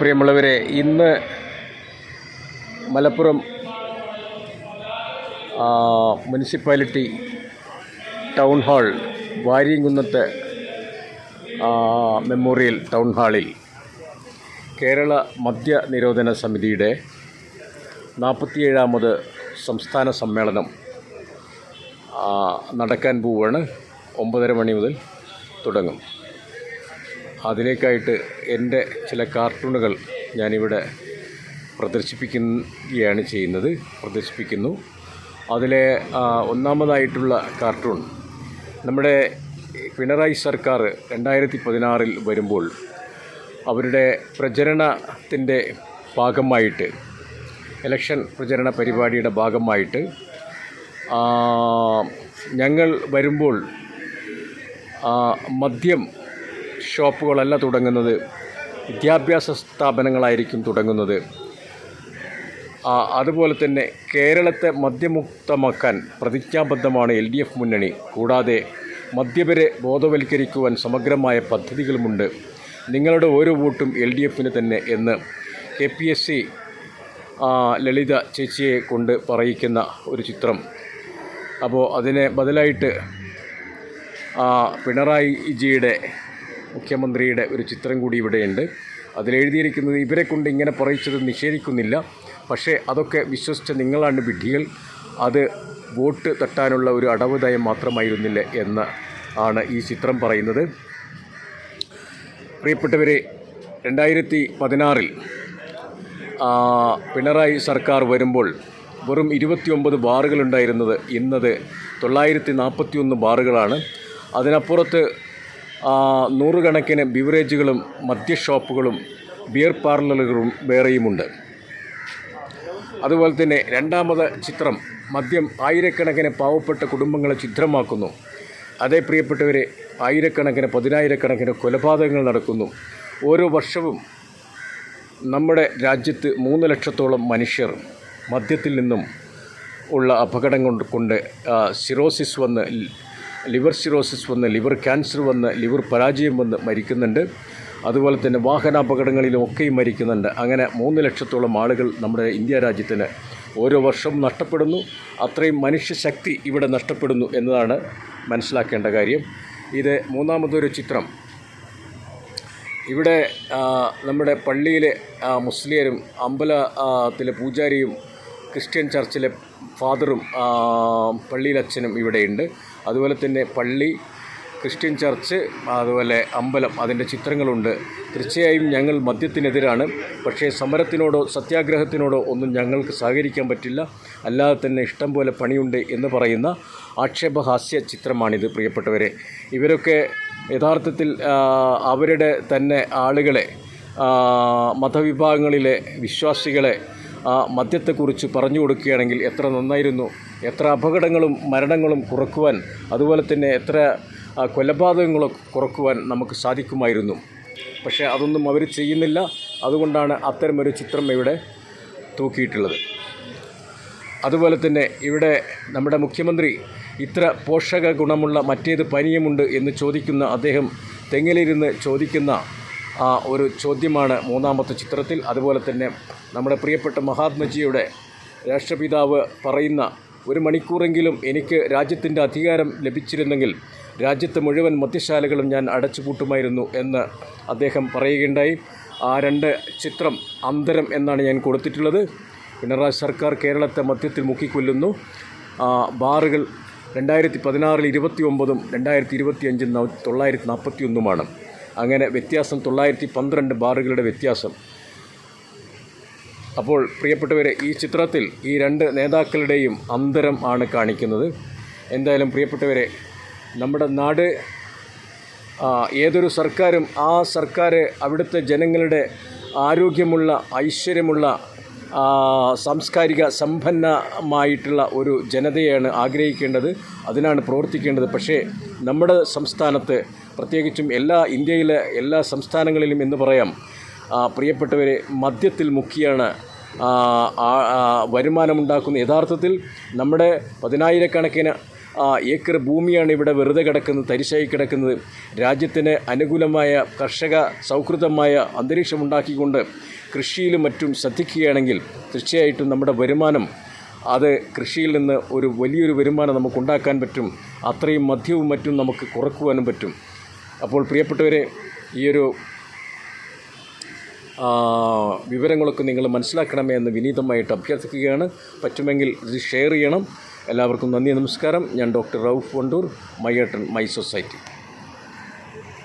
പ്രിയമുള്ളവരെ ഇന്ന് Malappuram municipality town hall Variyamkunnath memorial town ഹാളിൽ കേരള മദ്യ നിരോധന സമിതിയുടെ നാൽപ്പത്തിയേഴാമത് സംസ്ഥാന സമ്മേളനം നടക്കാൻ പോവുകയാണ്. ഒമ്പതര മണി മുതൽ തുടങ്ങും. അതിലേക്കായിട്ട് എന്റെ ചില കാർട്ടൂണുകൾ ഞാനിവിടെ പ്രദർശിപ്പിക്കുകയാണ് ചെയ്യുന്നത് പ്രദർശിപ്പിക്കുന്നു. അതിലെ ഒന്നാമതായിട്ടുള്ള കാർട്ടൂൺ നമ്മുടെ പിണറായി സർക്കാർ രണ്ടായിരത്തി പതിനാറിൽ വരുമ്പോൾ അവരുടെ പ്രചരണത്തിന്റെ ഭാഗമായിട്ട് ഇലക്ഷൻ പ്രചരണ പരിപാടിയുടെ ഭാഗമായിട്ട് ഞങ്ങൾ വരുമ്പോൾ മദ്യം ഷോപ്പുകളല്ല തുടങ്ങുന്നത്. വിദ്യാഭ്യാസ സ്ഥാപനങ്ങളായിരിക്കും തുടങ്ങുന്നത്. അതുപോലെ തന്നെ കേരളത്തെ മദ്യമുക്തമാക്കാൻ പ്രതിജ്ഞാബദ്ധമാണ് എൽ ഡി എഫ് മുന്നണി. കൂടാതെ മദ്യപരെ ബോധവൽക്കരിക്കുവാൻ സമഗ്രമായ പദ്ധതികളുമുണ്ട്. നിങ്ങളുടെ ഓരോ വോട്ടും എൽ ഡി എഫിന് തന്നെ എന്ന് K P S C Lalitha ചേച്ചിയെ കൊണ്ട് പറയിക്കുന്ന ഒരു ചിത്രം. അപ്പോൾ അതിന് ബദലായിട്ട് പിണറായി പിണറായിജിയുടെ മുഖ്യമന്ത്രിയുടെ ഒരു ചിത്രം കൂടി ഇവിടെയുണ്ട്. അതിലെഴുതിയിരിക്കുന്നത് ഇവരെ കൊണ്ട് ഇങ്ങനെ പറയിച്ചത് നിഷേധിക്കുന്നില്ല. പക്ഷേ അതൊക്കെ വിശ്വസിച്ച നിങ്ങളാണ് വിഡ്ഢികൾ. അത് വോട്ട് തട്ടാനുള്ള ഒരു അടവുദയം മാത്രമായിരുന്നില്ല എന്ന് ആണ് ഈ ചിത്രം പറയുന്നത്. പ്രിയപ്പെട്ടവരെ രണ്ടായിരത്തി പതിനാറിൽ പിണറായി സർക്കാർ വരുമ്പോൾ വെറും ഇരുപത്തിയൊമ്പത് ബാറുകളുണ്ടായിരുന്നത് ഇന്നത് തൊള്ളായിരത്തി നാൽപ്പത്തിയൊന്ന് ബാറുകളാണ്. അതിനപ്പുറത്ത് നൂറുകണക്കിന് ബിവറേജുകളും മദ്യഷോപ്പുകളും ബിയർ പാർലറുകളും വേറെയുമുണ്ട്. അതുപോലെ തന്നെ രണ്ടാമത് ചിത്രം മദ്യം ആയിരക്കണക്കിന് പാവപ്പെട്ട കുടുംബങ്ങളെ ചിത്രമാക്കുന്നു അതേ പ്രിയപ്പെട്ടവരെ ആയിരക്കണക്കിന് പതിനായിരക്കണക്കിന് കൊലപാതകങ്ങൾ നടക്കുന്നു. ഓരോ വർഷവും നമ്മുടെ രാജ്യത്ത് മൂന്ന് ലക്ഷത്തോളം മനുഷ്യർ മദ്യത്തിൽ നിന്നും ഉള്ള അപകടം കൊണ്ട് കൊണ്ട് സിറോസിസ് വന്ന് ലിവർ സിറോസിസ് വന്ന് ലിവർ ക്യാൻസർ വന്ന് ലിവർ പരാജയം വന്ന് മരിക്കുന്നുണ്ട്. അതുപോലെ തന്നെ വാഹനാപകടങ്ങളിലും ഒക്കെയും മരിക്കുന്നുണ്ട്. അങ്ങനെ മൂന്ന് ലക്ഷത്തോളം ആളുകൾ നമ്മുടെ ഇന്ത്യ രാജ്യത്തിന് ഓരോ വർഷവും നഷ്ടപ്പെടുന്നു. അത്രയും മനുഷ്യശക്തി ഇവിടെ നഷ്ടപ്പെടുന്നു എന്നതാണ് മനസ്സിലാക്കേണ്ട കാര്യം. ഇത് മൂന്നാമതൊരു ചിത്രം. ഇവിടെ നമ്മുടെ പള്ളിയിലെ മുസ്ലിയരും അമ്പലത്തിലെ പൂജാരിയും ക്രിസ്ത്യൻ ചർച്ചിലെ ഫാദറും പള്ളിയിലച്ഛനും ഇവിടെയുണ്ട്. അതുപോലെ തന്നെ പള്ളി ക്രിസ്ത്യൻ ചർച്ച് അതുപോലെ അമ്പലം അതിന്റെ ചിത്രങ്ങളുണ്ട്. തീർച്ചയായും ഞങ്ങൾ മദ്യത്തിനെതിരാണ്. പക്ഷേ സമരത്തിനോടോ സത്യാഗ്രഹത്തിനോടോ ഒന്നും ഞങ്ങൾക്ക് സഹകരിക്കാൻ പറ്റില്ല. അല്ലാതെ തന്നെ ഇഷ്ടം പോലെ പണിയുണ്ട് എന്ന് പറയുന്ന ആക്ഷേപഹാസ്യ ചിത്രമാണിത് പ്രിയപ്പെട്ടവരെ. ഇവരൊക്കെ യഥാർത്ഥത്തിൽ അവരുടെ തന്നെ ആളുകളെ മതവിഭാഗങ്ങളിലെ വിശ്വാസികളെ മദ്യത്തെക്കുറിച്ച് പറഞ്ഞു കൊടുക്കുകയാണെങ്കിൽ എത്ര നന്നായിരുന്നു. എത്ര അപകടങ്ങളും മരണങ്ങളും കുറക്കുവാൻ അതുപോലെ തന്നെ എത്ര കൊലപാതകങ്ങളും കുറക്കുവാൻ നമുക്ക് സാധിക്കുമായിരുന്നു. പക്ഷേ അതൊന്നും അവർ ചെയ്യുന്നില്ല. അതുകൊണ്ടാണ് അത്തരമൊരു ചിത്രം ഇവിടെ തൂക്കിയിട്ടുള്ളത്. അതുപോലെ തന്നെ ഇവിടെ നമ്മുടെ മുഖ്യമന്ത്രി ഇത്ര പോഷക ഗുണമുള്ള മറ്റേത് പാനീയമുണ്ട് എന്ന് ചോദിക്കുന്ന അദ്ദേഹം തെങ്ങിലിരുന്ന് ചോദിക്കുന്ന ആ, ഒരു ചോദ്യമാണ് മൂന്നാമത്തെ ചിത്രത്തിൽ. അതുപോലെ തന്നെ നമ്മുടെ പ്രിയപ്പെട്ട മഹാത്മജിയുടെ രാഷ്ട്രപിതാവ് പറയുന്ന ഒരു മണിക്കൂറെങ്കിലും എനിക്ക് രാജ്യത്തിന്റെ അധികാരം ലഭിച്ചിരുന്നെങ്കിൽ രാജ്യത്തെ മുഴുവൻ മദ്യശാലകളും ഞാൻ അടച്ചുപൂട്ടുമായിരുന്നു എന്ന് അദ്ദേഹം പറയുകയുണ്ടായി. ആ രണ്ട് ചിത്രം അന്തരം എന്നാണ് ഞാൻ കൊടുത്തിട്ടുള്ളത്. പിണറായി സർക്കാർ കേരളത്തെ മദ്യത്തിൽ മുക്കിക്കൊല്ലുന്നു. ബാറുകൾ രണ്ടായിരത്തി പതിനാറിൽ ഇരുപത്തി ഒമ്പതും രണ്ടായിരത്തി ഇരുപത്തി അഞ്ചിൽ തൊള്ളായിരത്തി നാൽപ്പത്തി ഒന്നുമാണ് അങ്ങനെ വ്യത്യാസം തൊള്ളായിരത്തി പന്ത്രണ്ട് ബാറുകളുടെ വ്യത്യാസം. അപ്പോൾ പ്രിയപ്പെട്ടവരെ ഈ ചിത്രത്തിൽ ഈ രണ്ട് നേതാക്കളുടെയും അന്തരം ആണ് കാണിക്കുന്നത്. എന്തായാലും പ്രിയപ്പെട്ടവരെ നമ്മുടെ നാട് ഏതൊരു സർക്കാരും ആ സർക്കാർ അവിടുത്തെ ജനങ്ങളുടെ ആരോഗ്യമുള്ള ഐശ്വര്യമുള്ള സാംസ്കാരിക സമ്പന്നമായിട്ടുള്ള ഒരു ജനതയാണ് ആഗ്രഹിക്കേണ്ടത്. അതിനാണ് പ്രവർത്തിക്കേണ്ടത്. പക്ഷേ നമ്മുടെ സംസ്ഥാനത്ത് പ്രത്യേകിച്ചും എല്ലാ ഇന്ത്യയിലെ എല്ലാ സംസ്ഥാനങ്ങളിലും എന്ന് പറയാം പ്രിയപ്പെട്ടവരെ മദ്യത്തിൽ മുക്കിയാണ് വരുമാനമുണ്ടാക്കുന്ന. യഥാർത്ഥത്തിൽ നമ്മുടെ പതിനായിരക്കണക്കിന് ഏക്കർ ഭൂമിയാണ് ഇവിടെ വെറുതെ കിടക്കുന്നത് തരിശായി കിടക്കുന്നത്. രാജ്യത്തിന് അനുകൂലമായ കർഷക സൗഹൃദമായ അന്തരീക്ഷമുണ്ടാക്കിക്കൊണ്ട് കൃഷിയിലും മറ്റും ശ്രദ്ധിക്കുകയാണെങ്കിൽ തീർച്ചയായിട്ടും നമ്മുടെ വരുമാനം അത് കൃഷിയിൽ നിന്ന് ഒരു വലിയൊരു വരുമാനം നമുക്ക് ഉണ്ടാക്കാൻ പറ്റും. അത്രയും മദ്യവും മറ്റും നമുക്ക് കുറക്കുവാനും പറ്റും. അപ്പോൾ പ്രിയപ്പെട്ടവരെ ഈയൊരു വിവരങ്ങളൊക്കെ നിങ്ങൾ മനസ്സിലാക്കണമേ എന്ന് വിനീതമായിട്ട് അഭ്യർത്ഥിക്കുകയാണ്. പറ്റുമെങ്കിൽ ഇത് ഷെയർ ചെയ്യണം. എല്ലാവർക്കും നന്ദി നമസ്കാരം. ഞാൻ doctor Rauf Wandoor Mayyattan my society